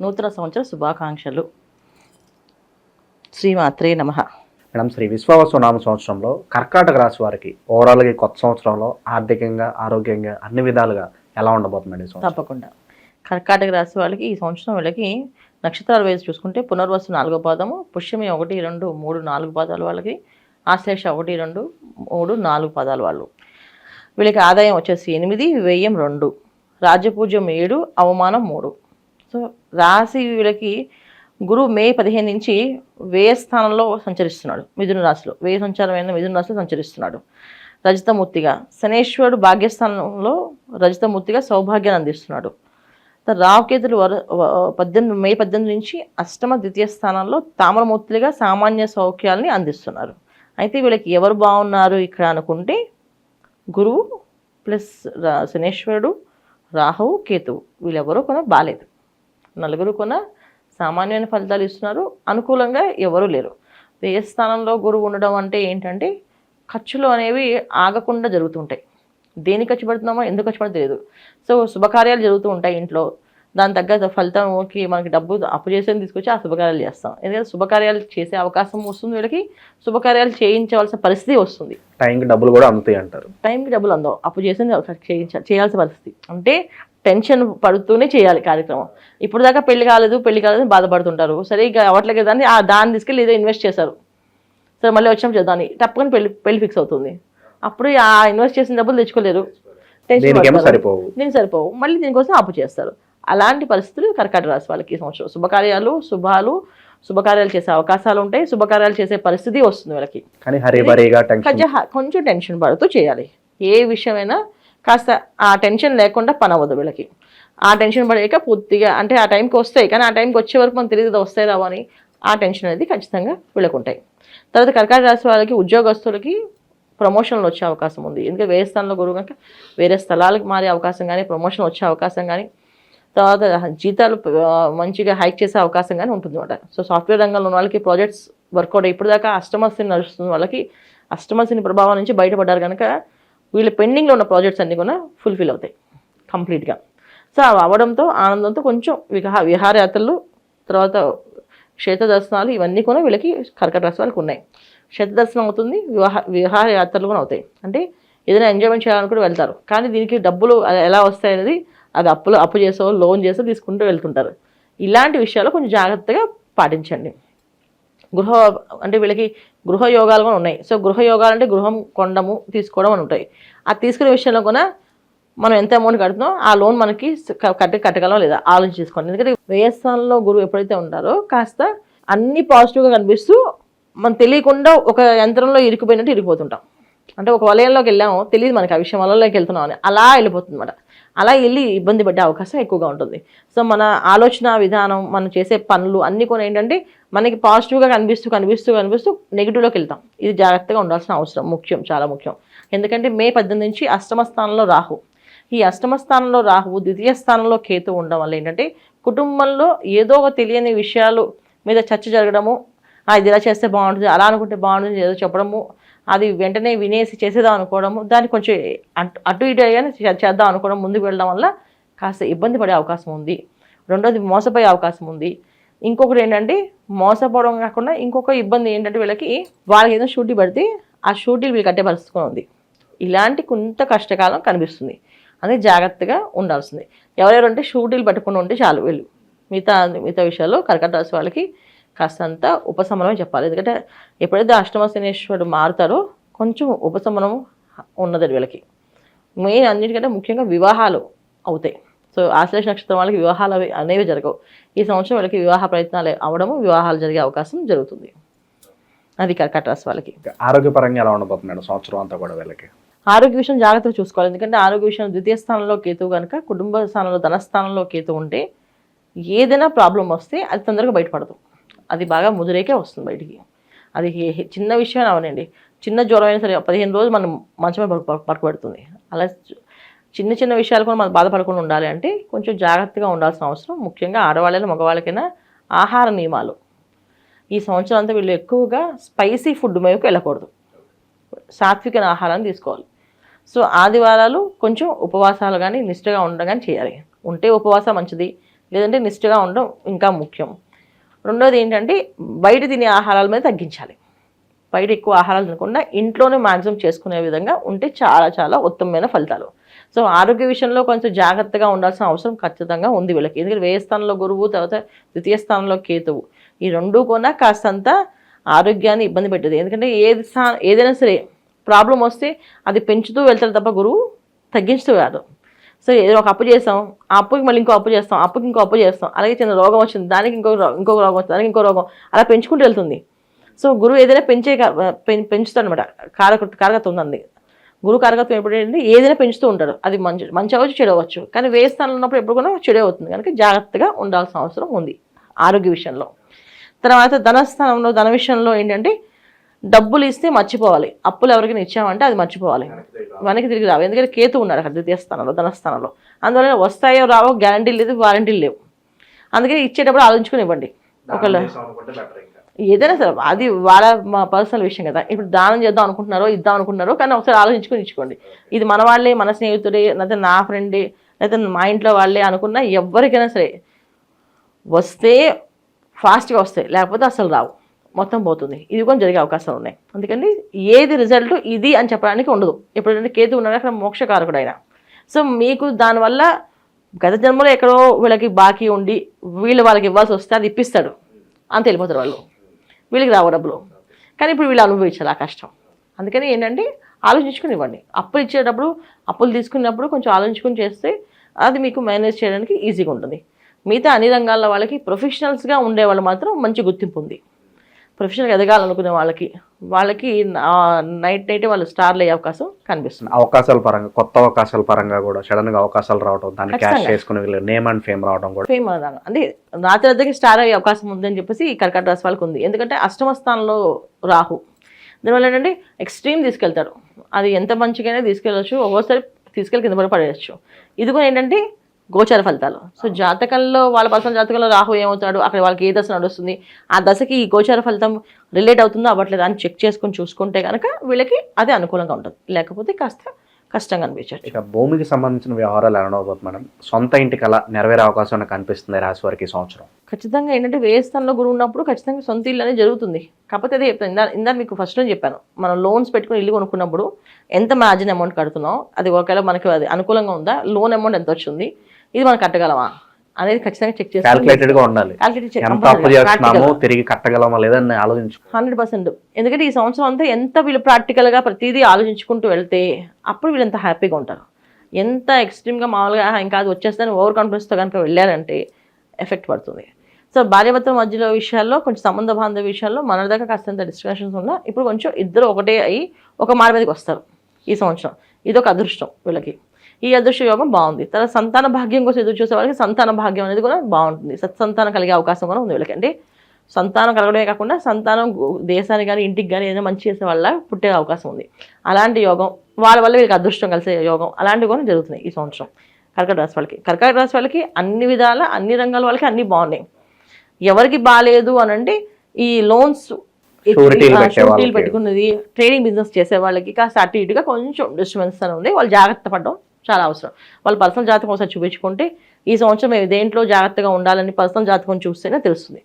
నూతన సంవత్సర శుభాకాంక్షలు. శ్రీమాత్రే నమః. మేడం శ్రీ విశ్వాసనామ సంవత్సరంలో కర్కాటక రాశి వారికి ఓవరాల్గా ఈ కొత్త సంవత్సరంలో ఆర్థికంగా ఆరోగ్యంగా అన్ని విధాలుగా ఎలా ఉండబోతుంది తప్పకుండా. కర్కాటక రాశి వాళ్ళకి ఈ సంవత్సరం వీళ్ళకి నక్షత్రాలు వేసి చూసుకుంటే పునర్వసు నాలుగో పాదము పుష్యమి ఒకటి రెండు మూడు నాలుగు పాదాలు వాళ్ళకి ఆశ్లేష ఒకటి రెండు మూడు నాలుగు పాదాలు వాళ్ళు. వీళ్ళకి ఆదాయం వచ్చేసి ఎనిమిది వ్యయం రెండు రాజ్యపూజ్యం ఏడు అవమానం మూడు. రాశి వీళ్ళకి గురువు మే పదిహేను నుంచి వ్యయ స్థానంలో సంచరిస్తున్నాడు. మిథున రాశిలో. వ్యయ సంచారమైన మిథున రాశిలో సంచరిస్తున్నాడు. రజతమూర్తిగా. శనేశ్వరుడు భాగ్యస్థానంలో రజతమూర్తిగా సౌభాగ్యాన్ని అందిస్తున్నాడు. రావుకేతులు వర పద్దెనిమిది మే పద్దెనిమిది నుంచి అష్టమ ద్వితీయ స్థానంలో తామరమూర్తులుగా సామాన్య సౌఖ్యాలని అందిస్తున్నారు. అయితే వీళ్ళకి ఎవరు బాగున్నారు ఇక్కడ అనుకుంటే గురువు ప్లస్ రా- శనేశ్వరుడు రాహువు కేతువు. వీళ్ళెవరూ కొన బాగాలేదు. నలుగురు కొన సామాన్యమైన ఫలితాలు ఇస్తున్నారు. అనుకూలంగా ఎవరూ లేరు. వ్యయ స్థానంలో గురువు ఉండడం అంటే ఏంటంటే ఖర్చులు అనేవి ఆగకుండా జరుగుతుంటాయి. దేనికి ఖర్చు పెడుతున్నామో ఎందుకు ఖర్చు పెడతా తెలియదు. సో శుభకార్యాలు జరుగుతూ ఉంటాయి ఇంట్లో. దాని తగ్గ ఫలితంకి మనకి డబ్బు అప్పు చేసేది తీసుకొచ్చి ఆ శుభకార్యాలు చేస్తాం. ఎందుకంటే శుభకార్యాలు చేసే అవకాశం వస్తుంది వీళ్ళకి. శుభకార్యాలు చేయించవలసిన పరిస్థితి వస్తుంది. టైంకి డబ్బులు కూడా అందుతాయి అంటారు. టైంకి డబ్బులు అందవు. అప్పు చేసింది చేయించ చేయాల్సిన పరిస్థితి. అంటే టెన్షన్ పడుతూనే చేయాలి కార్యక్రమం. ఇప్పుడు దాకా పెళ్ళి కాలేదు పెళ్ళి కాలేదు బాధపడుతుంటారు. సరే ఇక అవ్వట్లేదు కదా అని ఆ దాన్ని తీసుకెళ్ళి ఏదో ఇన్వెస్ట్ చేశారు. సరే మళ్ళీ వచ్చినప్పుడు చేద్దామని తప్పకుండా పెళ్ళి పెళ్ళి ఫిక్స్ అవుతుంది. అప్పుడు ఆ ఇన్వెస్ట్ చేసిన డబ్బులు తెచ్చుకోలేరు. టెన్షన్. సరిపోవు. దీనికి సరిపోవు? మళ్ళీ దీనికోసం అప్పు చేస్తారు. అలాంటి పరిస్థితులు కర్కాటక రాశి వాళ్ళకి ఈ సంవత్సరం. శుభకార్యాలు శుభాలు శుభకార్యాలు చేసే అవకాశాలు ఉంటాయి శుభకార్యాలు చేసే పరిస్థితి వస్తుంది వీళ్ళకి. కొంచెం టెన్షన్ పడుతూ చేయాలి. ఏ విషయమైనా కాస్త ఆ టెన్షన్ లేకుండా పని అవ్వదు వీళ్ళకి. ఆ టెన్షన్ పడేక పూర్తిగా అంటే ఆ టైంకి వస్తాయి కానీ ఆ టైంకి వచ్చే వరకు మనం తెలియదు వస్తాయి రావని అని ఆ టెన్షన్ అనేది ఖచ్చితంగా వీళ్ళకు ఉంటాయి. తర్వాత కర్కాట రాశి వాళ్ళకి ఉద్యోగస్తులకి ప్రమోషన్లు వచ్చే అవకాశం ఉంది. ఎందుకంటే వేరే స్థానంలో గురువు కనుక వేరే స్థలాలకు మారే అవకాశం కానీ ప్రమోషన్ వచ్చే అవకాశం కానీ తర్వాత జీతాలు మంచిగా హైక్ చేసే అవకాశం కానీ ఉంటుంది అనమాట సో సాఫ్ట్వేర్ రంగంలో ఉన్న వాళ్ళకి ప్రాజెక్ట్స్ వర్కౌట్ ఇప్పుడు దాకా అష్టమశని నడుస్తున్న వాళ్ళకి అష్టమశని ప్రభావం నుంచి బయటపడ్డారు కనుక వీళ్ళ పెండింగ్లో ఉన్న ప్రాజెక్ట్స్ అన్నీ కూడా ఫుల్ఫిల్ అవుతాయి కంప్లీట్గా. సో అవి అవ్వడంతో ఆనందంతో కొంచెం విహా విహారయాత్రలు తర్వాత క్షేత్ర దర్శనాలు ఇవన్నీ కూడా వీళ్ళకి కర్కట రాశి వాళ్ళకి ఉన్నాయి. క్షేత్ర దర్శనం అవుతుంది వివాహ విహారయాత్రలు కూడా అవుతాయి. అంటే ఏదైనా ఎంజాయ్మెంట్ చేయాలనుకుంటే వెళ్తారు. కానీ దీనికి డబ్బులు ఎలా వస్తాయి అనేది అది అప్పులు అప్పు చేసో లోన్ చేసో తీసుకుంటూ వెళ్తుంటారు. ఇలాంటి విషయాలు కొంచెం జాగ్రత్తగా పాటించండి. గృహ అంటే వీళ్ళకి గృహ యోగాలు కూడా ఉన్నాయి. సో గృహ యోగాలు అంటే గృహం కొండము తీసుకోవడం అని ఉంటాయి. ఆ తీసుకునే విషయంలో కూడా మనం ఎంత అమౌంట్ కడుతున్నాం ఆ లోన్ మనకి కట్టి కట్టగలం లేదా ఆలోచించుకోండి ఎందుకంటే వ్యయస్థానంలో గురువు ఎప్పుడైతే ఉంటారో కాస్త అన్ని పాజిటివ్గా కనిపిస్తూ మనం తెలియకుండా ఒక యంత్రంలో ఇరుకుపోయినట్టు ఇరికిపోతుంటాం. అంటే ఒక వలయంలోకి వెళ్ళాము తెలియదు మనకి ఆ విషయం వలయంలోకి వెళ్తున్నాం అని అలా వెళ్ళిపోతుంది అనమాట అలా వెళ్ళి ఇబ్బంది పడే అవకాశం ఎక్కువగా ఉంటుంది. సో మన ఆలోచన విధానం మనం చేసే పనులు అన్నీ కూడా ఏంటంటే మనకి పాజిటివ్గా కనిపిస్తూ కనిపిస్తూ కనిపిస్తూ నెగిటివ్లోకి వెళ్తాం. ఇది జాగ్రత్తగా ఉండాల్సిన అవసరం. ముఖ్యం చాలా ముఖ్యం. ఎందుకంటే మే పద్దెనిమిది నుంచి అష్టమ స్థానంలో రాహు. ఈ అష్టమ స్థానంలో రాహువు ద్వితీయ స్థానంలో కేతు ఉండడం వల్ల ఏంటంటే కుటుంబంలో ఏదో ఒక తెలియని విషయాలు మీద చర్చ జరగడము ఇది ఇలా చేస్తే బాగుంటుంది అలా అనుకుంటే బాగుంటుంది ఏదో చెప్పడము అది వెంటనే వినేసి చేసేదాం అనుకోవడము దాన్ని కొంచెం అటు అటు ఇటు అయ్యాని చేద్దాం అనుకోవడం ముందుకు వెళ్ళడం వల్ల కాస్త ఇబ్బంది పడే అవకాశం ఉంది. రెండోది మోసపోయే అవకాశం ఉంది. ఇంకొకటి ఏంటంటే మోసపోవడం కాకుండా ఇంకొక ఇబ్బంది ఏంటంటే వీళ్ళకి వాళ్ళకి ఏదైనా షూటీ పడితే ఆ షూటీలు వీళ్ళు కట్టే పరిస్థితి ఉంది. ఇలాంటి కొంత కష్టకాలం కనిపిస్తుంది. అందుకే జాగ్రత్తగా ఉండాల్సింది. ఎవరెవరు అంటే షూటీలు పట్టుకుని ఉంటే చాలు వీళ్ళు. మిగతా మిగతా విషయాల్లో కర్కట రాశి వాళ్ళకి కాస్తంత ఉపశమనమే చెప్పాలి. ఎందుకంటే ఎప్పుడైతే అష్టమ శనేశ్వరుడు మారుతారో కొంచెం ఉపశమనం ఉన్నది వీళ్ళకి. మెయిన్ అన్నిటికంటే ముఖ్యంగా వివాహాలు అవుతాయి. సో ఆశ్లేష నక్షత్రం వాళ్ళకి వివాహాలు అవి అనేవి జరగవు. ఈ సంవత్సరం వీళ్ళకి వివాహ ప్రయత్నాలు అవడము వివాహాలు జరిగే అవకాశం జరుగుతుంది. అది కర్కట రాశి వాళ్ళకి. ఆరోగ్యపరంగా ఎలా ఉండబోతుంది మేడం సంవత్సరం అంతా కూడా వీళ్ళకి? ఆరోగ్య విషయం జాగ్రత్తగా చూసుకోవాలి. ఎందుకంటే ఆరోగ్య విషయం ద్వితీయ స్థానంలో కేతువు కనుక కుటుంబ స్థానంలో ధనస్థానంలో కేతు ఉంటే ఏదైనా ప్రాబ్లం వస్తే అది తొందరగా బయటపడదు. అది బాగా ముదిరేకే వస్తుంది బయటికి. అది చిన్న విషయం అవనండి. చిన్న జ్వరం అయినా సరే పదిహేను రోజులు మనం మంచమే పడుకో పడుకోబెడుతుంది అలా చిన్న చిన్న విషయాలు కూడా మనం బాధపడకుండా ఉండాలి అంటే కొంచెం జాగ్రత్తగా ఉండాల్సిన అవసరం. ముఖ్యంగా ఆడవాళ్ళైనా మగవాళ్ళకైనా ఆహార నియమాలు. ఈ సంవత్సరం అంతా వీళ్ళు ఎక్కువగా స్పైసీ ఫుడ్ మీదకి వెళ్ళకూడదు. సాత్విక ఆహారాన్ని తీసుకోవాలి. సో ఆదివారాలు కొంచెం ఉపవాసాలు కానీ నిష్ఠగా ఉండడం కానీ చేయాలి. ఉంటే ఉపవాసం మంచిది. లేదంటే నిష్ఠగా ఉండడం ఇంకా ముఖ్యం. రెండోది ఏంటంటే బయట తినే ఆహారాల మీద తగ్గించాలి. బయట ఎక్కువ ఆహారాలు తినకుండా ఇంట్లోనే మ్యాక్సిమం చేసుకునే విధంగా ఉంటే చాలా చాలా ఉత్తమమైన ఫలితాలు. సో ఆరోగ్య విషయంలో కొంచెం జాగ్రత్తగా ఉండాల్సిన అవసరం ఖచ్చితంగా ఉంది వీళ్ళకి. ఎందుకంటే వేయ స్థానంలో గురువు తర్వాత ద్వితీయ స్థానంలో కేతువు. ఈ రెండు కూడా కాస్తంత ఆరోగ్యాన్ని ఇబ్బంది పెట్టదు. ఎందుకంటే ఏది స్థా ఏదైనా సరే ప్రాబ్లం వస్తే అది పెంచుతూ వెళ్తారు తప్ప గురువు తగ్గించుతూ కాదు సో ఏదో ఒక అప్పు చేస్తాం ఆ అప్పుకి మళ్ళీ ఇంకో అప్పు చేస్తాం అప్పుకి ఇంకో అప్పు చేస్తాం. అలాగే చిన్న రోగం వచ్చింది దానికి ఇంకో రో- ఇంకో రోగం వచ్చింది దానికి ఇంకో రోగం. అలా పెంచుకుంటూ వెళ్తుంది. సో గురువు ఏదైనా పెంచే పెంచుతాడు అనమాట కారక కారకత్వం ఉందండి గురువు కారకత్వం ఎప్పుడు ఏంటంటే ఏదైనా పెంచుతూ ఉంటాడు. అది మంచి మంచి అవ్వచ్చు చెడు అవ్వచ్చు. కానీ వేయ స్థానంలో ఉన్నప్పుడు ఎప్పుడు కూడా చెడు అవుతుంది. కనుక జాగ్రత్తగా ఉండాల్సిన అవసరం ఉంది ఆరోగ్య విషయంలో. తర్వాత ధనస్థానంలో ధన విషయంలో ఏంటంటే డబ్బులు ఇస్తే మర్చిపోవాలి. అప్పులు ఎవరికైనా ఇచ్చామంటే అది మర్చిపోవాలి. వెనక్కి తిరిగి రావు. ఎందుకంటే కేతు ఉన్నాడు అక్కడ ద్వితీయ స్థానంలో ధనస్థానంలో. అందువల్ల వస్తాయో రావో గ్యారంటీ లేదు వారంటీ లేవు. అందుకే ఇచ్చేటప్పుడు ఆలోచించుకుని ఇవ్వండి ఒకళ్ళు ఏదైనా సరే అది వాళ్ళ మా పర్సనల్ విషయం కదా. ఇప్పుడు దానం చేద్దాం అనుకుంటున్నారో ఇద్దాం అనుకుంటున్నారో కానీ ఒకసారి ఆలోచించుకొని ఇచ్చుకోండి. ఇది మన వాళ్ళే మన స్నేహితుడే లేకపోతే నా ఫ్రెండే లేకపోతే మా ఇంట్లో వాళ్ళే అనుకున్నా ఎవరికైనా సరే వస్తే ఫాస్ట్గా వస్తాయి. లేకపోతే అసలు రావు. మొత్తం పోతుంది. ఇది కూడా జరిగే అవకాశాలు ఉన్నాయి అందుకని ఏది రిజల్ట్ ఇది అని చెప్పడానికి ఉండదు. ఎప్పుడంటే కేతు ఉన్నాడు అక్కడ మోక్షకారకుడు ఆయన సో మీకు దానివల్ల గత జన్మలో ఎక్కడో వీళ్ళకి బాకీ ఉండి వీళ్ళు వాళ్ళకి ఇవ్వాల్సి వస్తే అది ఇప్పిస్తాడు. అంత వెళ్ళిపోతారు వాళ్ళు. వీళ్ళకి రావు డబ్బులు. కానీ ఇప్పుడు వీళ్ళు అనుభవించాలి ఆ కష్టం. అందుకని ఏంటంటే ఆలోచించుకుని ఇవ్వండి. అప్పులు ఇచ్చేటప్పుడు అప్పులు తీసుకున్నప్పుడు కొంచెం ఆలోచించుకుని చేస్తే అది మీకు మేనేజ్ చేయడానికి ఈజీగా ఉంటుంది. మిగతా అన్ని రంగాల వాళ్ళకి ప్రొఫెషనల్స్గా ఉండే వాళ్ళు మాత్రం మంచి గుర్తింపు ఉంది. ప్రొఫెషనల్గా ఎదగాలనుకునే వాళ్ళకి వాళ్ళకి నైట్ నైట్ వాళ్ళు స్టార్లు అయ్యే అవకాశం కనిపిస్తుంది. అవకాశాల పరంగా కొత్త అవకాశాల పరంగా కూడా సడన్గా అవకాశాలు రావడం దాన్ని క్యాష్. చేసుకుని నేమ్ అండ్ ఫేమ్ రావడం కూడా. ఫేమ్ అంటే రాత్రి రాత్రికి స్టార్ అయ్యే అవకాశం ఉందని చెప్పేసి ఈ కర్కాట రాశి వాళ్ళకి ఉంది. ఎందుకంటే అష్టమ స్థానంలో రాహు. దానివల్ల ఏంటంటే ఎక్స్ట్రీమ్ తీసుకెళ్తాడు అది ఎంత మంచిగానే తీసుకెళ్ళచ్చు ఒక్కోసారి తీసుకెళ్ళి కింద పడి పడేయచ్చు. ఇది కూడా ఏంటంటే గోచార ఫలితాలు. సో జాతకంలో వాళ్ళ పర్సనల్ జాతకంలో రాహు ఏమవుతాడు? అక్కడ వాళ్ళకి ఏ దశ నడుస్తుంది? ఆ దశకి ఈ గోచార ఫలితం రిలేట్ అవుతుందో అవ్వట్లేదు అని చెక్ చేసుకొని చూసుకుంటే కనుక వీళ్ళకి అది అనుకూలంగా ఉంటుంది. లేకపోతే కాస్త కష్టంగా అనిపించచ్చు ఇక భూమికి సంబంధించిన వ్యవహారాలు ఎలా ఉండబోతుంది మేడం? సొంత ఇంటికి అలా నెరవేరే అవకాశం కనిపిస్తుంది రాశి వారికి సంవత్సరం? ఖచ్చితంగా ఏంటంటే వేస్థానంలో గురువు ఉన్నప్పుడు ఖచ్చితంగా సొంత ఇల్లు అనేది జరుగుతుంది. కాకపోతే అదే చెప్తాను. ఇందా ఇందా మీకు ఫస్ట్లో చెప్పాను. మనం లోన్స్ పెట్టుకుని ఇల్లు కొనుక్కున్నప్పుడు ఎంత మార్జిన్ అమౌంట్ కడుతున్నాం? అది ఒకవేళ మనకి అది అనుకూలంగా ఉందా? లోన్ అమౌంట్ ఎంత వచ్చింది? ఇది మనం కట్టగలమా? అనేది ఖచ్చితంగా చెక్ క్యాల్కులేటెడ్గా ఉండాలి. ఎంత అప్పు చేస్తున్నామో తిరిగి కట్టగలమా లేదని ఆలోచించు హండ్రెడ్ పర్సెంట్. ఎందుకంటే ఈ సంవత్సరం అంతా ఎంత వీళ్ళు ప్రాక్టికల్గా ప్రతిదీ ఆలోచించుకుంటూ వెళ్తే అప్పుడు వీళ్ళు ఎంత హ్యాపీగా ఉంటారు. ఎంత ఎక్స్ట్రీమ్గా మామూలుగా "ఆహా, ఇంకా అది వచ్చేస్తుందని ఓవర్ కాన్ఫిడెన్స్తో కనుక వెళ్ళారంటే ఎఫెక్ట్ పడుతుంది. సో భార్యాభర్తల మధ్యలో విషయాల్లో కొంచెం సంబంధ బాంధవ విషయాల్లో మన దగ్గర కాస్తంత డిస్కషన్స్ ఉన్నా ఇప్పుడు కొంచెం ఇద్దరు ఒకటే అయ్యి ఒక మారి మీదకి వస్తారు ఈ సంవత్సరం. ఇది ఒక అదృష్టం వీళ్ళకి. ఈ అదృష్ట యోగం బాగుంది. తర్వాత సంతాన భాగ్యం కోసం ఎదురు చూసే వాళ్ళకి సంతాన భాగ్యం అనేది కూడా బాగుంటుంది. సత్సంతానం కలిగే అవకాశం కూడా ఉంది వీళ్ళకి అంటే సంతానం కలగడమే కాకుండా సంతానం దేశానికి కానీ ఇంటికి కానీ ఏదైనా మంచి చేసే వాళ్ళ పుట్టే అవకాశం ఉంది. అలాంటి యోగం వాళ్ళ వల్ల వీళ్ళకి అదృష్టం కలిసే యోగం అలాంటివి కూడా జరుగుతున్నాయి ఈ సంవత్సరం. కర్కట రాశి వాళ్ళకి. కర్కట రాశి వాళ్ళకి అన్ని విధాల అన్ని రంగాల వాళ్ళకి అన్ని బాగున్నాయి. ఎవరికి బాగాలేదు అని అంటే ఈ లోన్స్ వాళ్ళకి. పెట్టుకున్నది ట్రేడింగ్ బిజినెస్ చేసే వాళ్ళకి కాస్త అటు ఇటుగా కొంచెం డిస్టర్బెన్స్ అని ఉంది. వాళ్ళు జాగ్రత్త పడడం చాలా అవసరం. వాళ్ళ పర్సనల్ జాతకం ఒకసారి చూపించుకుంటే ఈ సంవత్సరం మేము దేంట్లో జాగ్రత్తగా ఉండాలని పర్సనల్ జాతకం చూస్తేనే తెలుస్తుంది.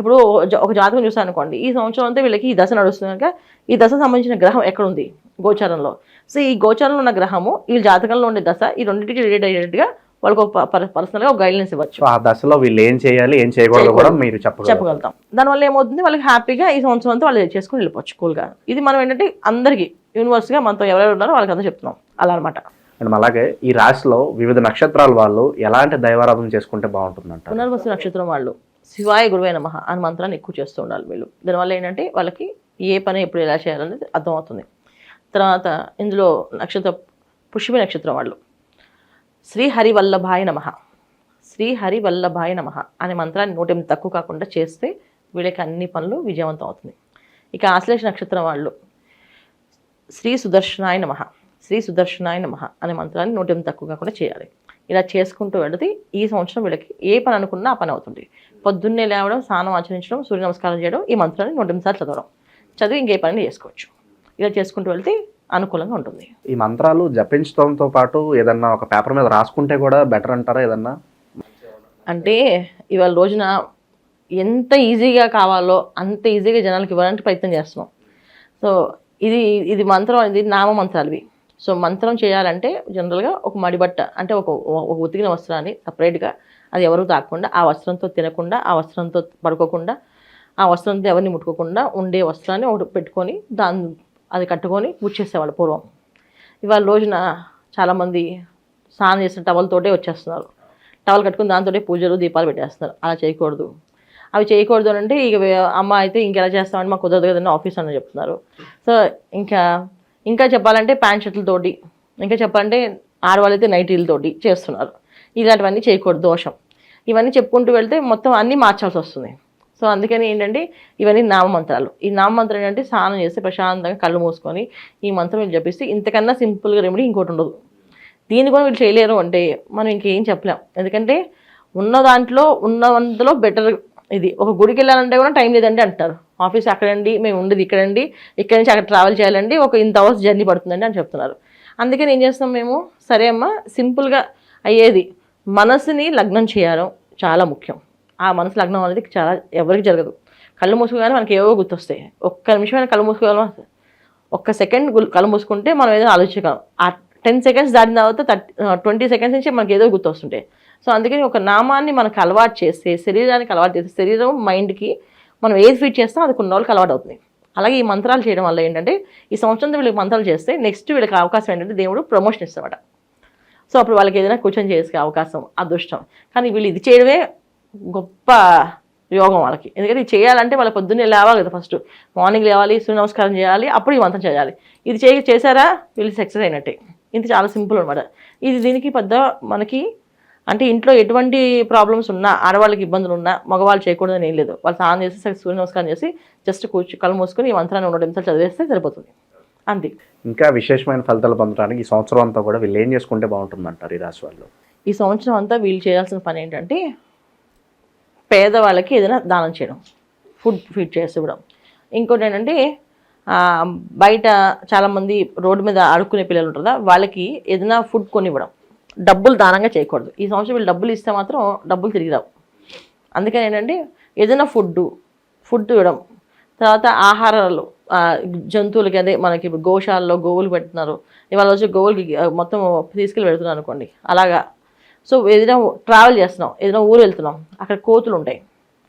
ఇప్పుడు ఒక జాతకం చూసాను అనుకోండి ఈ సంవత్సరం అంతా వీళ్ళకి ఈ దశ నడుస్తుంది కనుక ఈ దశ సంబంధించిన గ్రహం ఎక్కడ ఉంది గోచారంలో. సో ఈ గోచారంలో ఉన్న గ్రహము ఈ జాతకంలో ఉండే దశ ఈ రెండింటికి రిలేట్ అయ్యేట్టుగా వాళ్ళకి ఒక పర్సనల్గా ఒక గైడ్లైన్స్ ఇవ్వచ్చు. ఆ దశలో వీళ్ళు ఏం చేయాలి ఏం చేయకూడదు కూడా మీరు చెప్పగలుగుతాం. దానివల్ల ఏమవుతుంది? వాళ్ళకి హ్యాపీగా ఈ సంవత్సరం అంతా వాళ్ళు చేసుకుని వెళ్ళిపోవచ్చు కూల్గా ఇది మనం ఏంటంటే అందరికీ యూనివర్స్గా మనతో ఎవరెవరు ఉన్నారో వాళ్ళకి అంతా చెప్తున్నాం. అలా అనమాట అండ్ అలాగే ఈ రాశిలో వివిధ నక్షత్రాల వాళ్ళు ఎలాంటి దైవారాధన చేసుకుంటే బాగుంటుందంట పునర్వసు నక్షత్రం వాళ్ళు శివాయ గురువే నమః అని మంత్రాన్ని ఎక్కువ చేస్తూ ఉండాలి వీళ్ళు. దానివల్ల ఏంటంటే వాళ్ళకి ఏ పని ఎప్పుడు ఎలా చేయాలనేది అర్థమవుతుంది. తర్వాత ఇందులో నక్షత్ర పుష్పి నక్షత్రం వాళ్ళు. శ్రీహరి హరివల్లభాయ నమ. శ్రీహరి వల్లభాయ నమ అనే మంత్రాన్ని నూటెం తక్కువ కాకుండా చేస్తే వీళ్ళకి అన్ని పనులు విజయవంతం అవుతుంది. ఇక ఆశ్లేష నక్షత్రం వాళ్ళు. శ్రీ సుదర్శనాయ నమ. శ్రీ సుదర్శనాయ నమ అనే మంత్రాన్ని నూటెం తక్కువ కాకుండా చేయాలి. ఇలా చేసుకుంటూ వెళితే ఈ సంవత్సరం వీళ్ళకి ఏ పని అనుకున్నా ఆ పని అవుతుంది. పొద్దున్నే లేవడం స్నానం ఆచరించడం సూర్య నమస్కారం చేయడం ఈ మంత్రాన్ని నూటెం సార్లు చదవడం. చదివి ఇంకే పని చేసుకోవచ్చు. ఇలా చేసుకుంటూ వెళ్తే అనుకూలంగా ఉంటుంది. ఈ మంత్రాలు జపించడంతో పాటు ఏదన్నా ఒక పేపర్ మీద రాసుకుంటే కూడా బెటర్ అంటారా ఏదన్నా? అంటే ఇవాళ రోజున ఎంత ఈజీగా కావాలో అంత ఈజీగా జనాలకు ఇవ్వడానికి ప్రయత్నం చేస్తున్నాం. సో ఇది ఇది మంత్రం ఇది నామ మంత్రాలు సో మంత్రం చేయాలంటే జనరల్గా ఒక మడిబట్ట అంటే ఒక ఒక ఉతికిన వస్త్రాన్ని సపరేట్గా అది ఎవరు తాకుండా ఆ వస్త్రంతో తినకుండా ఆ వస్త్రంతో పడుకోకుండా ఆ వస్త్రంతో ఎవరిని ముట్టుకోకుండా ఉండే వస్త్రాన్ని ఒకటి పెట్టుకొని దాన్ని అది కట్టుకొని పూజ చేసేవాళ్ళు పూర్వం. ఇవాళ రోజున చాలామంది స్నానం చేసిన టవల్తోటే వచ్చేస్తున్నారు. టవల్ కట్టుకుని దాంతో పూజలు దీపాలు పెట్టేస్తున్నారు. అలా చేయకూడదు. అవి చేయకూడదు అంటే ఇక అమ్మ అయితే ఇంకెలా చేస్తామంటే మాకు కుదరదు కదండి ఆఫీస్ అని చెప్తున్నారు. సో ఇంకా ఇంకా చెప్పాలంటే ప్యాంట్ షర్ట్లతోటి ఇంకా చెప్పాలంటే ఆడవాళ్ళైతే అయితే నైటీలతోటి చేస్తున్నారు. ఇలాంటివన్నీ చేయకూడదు దోషం. ఇవన్నీ చెప్పుకుంటూ వెళ్తే మొత్తం అన్నీ మార్చాల్సి వస్తుంది. సో అందుకని ఏంటంటే ఇవన్నీ నామమంత్రాలు. ఈ నామమంత్రం ఏంటంటే స్నానం చేస్తే ప్రశాంతంగా కళ్ళు మూసుకొని ఈ మంత్రం వీళ్ళు జపిస్తే ఇంతకన్నా సింపుల్గా రెమెడీ ఇంకోటి ఉండదు. దీన్ని కూడా వీళ్ళు చేయలేరు అంటే మనం ఇంకేం చెప్పలేం. ఎందుకంటే ఉన్న దాంట్లో ఉన్నంతలో బెటర్ ఇది. ఒక గుడికి వెళ్ళాలంటే కూడా టైం లేదండి అంటారు. ఆఫీస్ అక్కడండి మేము ఉండేది ఇక్కడండి ఇక్కడ నుంచి అక్కడ ట్రావెల్ చేయాలండి ఒక ఇంత అవర్స్ జర్నీ పడుతుందండి అని చెప్తున్నారు. అందుకని ఏం చేస్తాం మేము సరే అమ్మా సింపుల్గా అయ్యేది మనసుని లగ్నం చేయడం చాలా ముఖ్యం. ఆ మనసు లగ్నం అనేది చాలా ఎవరికి జరగదు. కళ్ళు మూసుకోగానే మనకి ఏవో గుర్తొస్తాయి. ఒక్క నిమిషమైనా కళ్ళు మూసుకోగలమా? ఒక్క సెకండ్ కళ్ళు మూసుకుంటే మనం ఏదో ఆలోచించగలం ఆ టెన్ సెకండ్స్ దాటిన తర్వాత థర్టీ ట్వంటీ సెకండ్స్ నుంచి మనకి ఏదో గుర్తొస్తుంటాయి. సో అందుకని ఒక నామాన్ని మనకు అలవాటు చేస్తే శరీరానికి అలవాటు చేస్తే శరీరం మైండ్కి మనం ఏది ఫీట్ చేస్తాం అది కొన్ని రోజులకు అలవాటు అవుతుంది అలాగే ఈ మంత్రాలు చేయడం వల్ల ఏంటంటే ఈ సంవత్సరంతో వీళ్ళకి మంత్రాలు చేస్తే నెక్స్ట్ వీళ్ళకి అవకాశం ఏంటంటే దేవుడు ప్రమోషన్ ఇస్తామట సో అప్పుడు వాళ్ళకి ఏదైనా కూర్చొని చేసే అవకాశం అదృష్టం. కానీ వీళ్ళు ఇది చేయడమే గొప్ప యోగం వాళ్ళకి. ఎందుకంటే ఇది చేయాలంటే వాళ్ళ పొద్దున్నే లేవాలి కదా ఫస్ట్ మార్నింగ్ లేవాలి సూర్య నమస్కారం చేయాలి అప్పుడు ఈ మంత్రం చేయాలి. ఇది చేయ చేశారా? వీళ్ళు సక్సెస్ అయినట్టే. ఇది చాలా సింపుల్ అనమాట ఇది దీనికి పెద్ద మనకి అంటే ఇంట్లో ఎటువంటి ప్రాబ్లమ్స్ ఉన్నా ఆడవాళ్ళకి ఇబ్బందులు ఉన్నా మగవాళ్ళు చేయకూడదని ఏం లేదు. వాళ్ళు స్నానం చేసి సరే సూర్య నమస్కారం చేసి జస్ట్ కూర్చు కళ్ళు మూసుకొని ఈ మంత్రాన్ని రెండు నిమిషాలు చదివేస్తే సరిపోతుంది. అంతే. ఇంకా విశేషమైన ఫలితాలు పొందడానికి ఈ సంవత్సరం అంతా కూడా వీళ్ళు ఏం చేసుకుంటే బాగుంటుంది అంటారు ఈ రాశి వాళ్ళు? ఈ సంవత్సరం అంతా వీళ్ళు చేయాల్సిన పని ఏంటంటే పేదవాళ్ళకి ఏదైనా దానం చేయడం ఫుడ్ ఫీడ్ చేసి ఇవ్వడం. ఇంకోటి ఏంటంటే బయట చాలామంది రోడ్డు మీద ఆడుకునే పిల్లలు ఉంటారు వాళ్ళకి ఏదైనా ఫుడ్ కొనివ్వడం డబ్బులు దానంగా చేయకూడదు. ఈ సంవత్సరం వీళ్ళు డబ్బులు ఇస్తే మాత్రం డబ్బులు తిరిగి రావు. అందుకని ఏంటంటే ఏదైనా ఫుడ్ ఫుడ్ ఇవ్వడం. తర్వాత ఆహారాలు జంతువులకి అదే మనకి గోశాలలో గోవులు పెడుతున్నారు. ఇవాళ వచ్చి గోవులకి మొత్తం తీసుకెళ్ళి పెడుతున్నారు అనుకోండి. అలాగా. సో ఏదైనా ట్రావెల్ చేస్తున్నాం. ఏదైనా ఊరు వెళ్తున్నాం. అక్కడ కోతులు ఉంటాయి.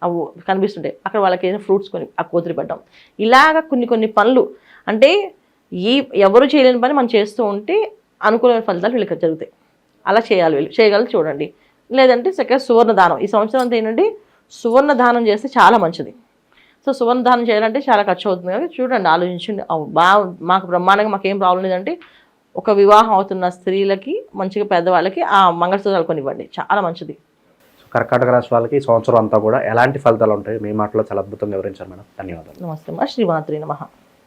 అవి కనిపిస్తుంటాయి. అక్కడ వాళ్ళకి ఏదైనా ఫ్రూట్స్ కొని ఆ కోతులు పెట్టడం. ఇలాగ కొన్ని కొన్ని పనులు. అంటే ఈ ఎవరు చేయలేని పని మనం చేస్తూ ఉంటే అనుకూలమైన ఫలితాలు వీళ్ళకి జరుగుతాయి. అలా చేయాలి వీళ్ళు. చేయగలరు చూడండి. లేదంటే చక్కగా సువర్ణ దానం ఈ సంవత్సరం అంతా ఏంటంటే సువర్ణ దానం చేస్తే చాలా మంచిది. సో సువర్ణ దానం చేయాలంటే చాలా ఖర్చు అవుతుంది కదా. చూడండి ఆలోచించండి. బాగా మాకు బ్రహ్మాండంగా మాకు ఏం ప్రాబ్లం లేదంటే ఒక వివాహం అవుతున్న స్త్రీలకి మంచిగా పెద్దవాళ్ళకి ఆ మంగళసూత్రాలు కొనివ్వండి. చాలా మంచిది. కర్కాటక రాశి వాళ్ళకి ఈ సంవత్సరం అంతా కూడా ఎలాంటి ఫలితాలు ఉంటాయి? మీ మాటలో చాలా అద్భుతంగా వివరించారు మేడం. ధన్యవాదాలు. నమస్తే అమ్మా. శ్రీమాత్రి నమః.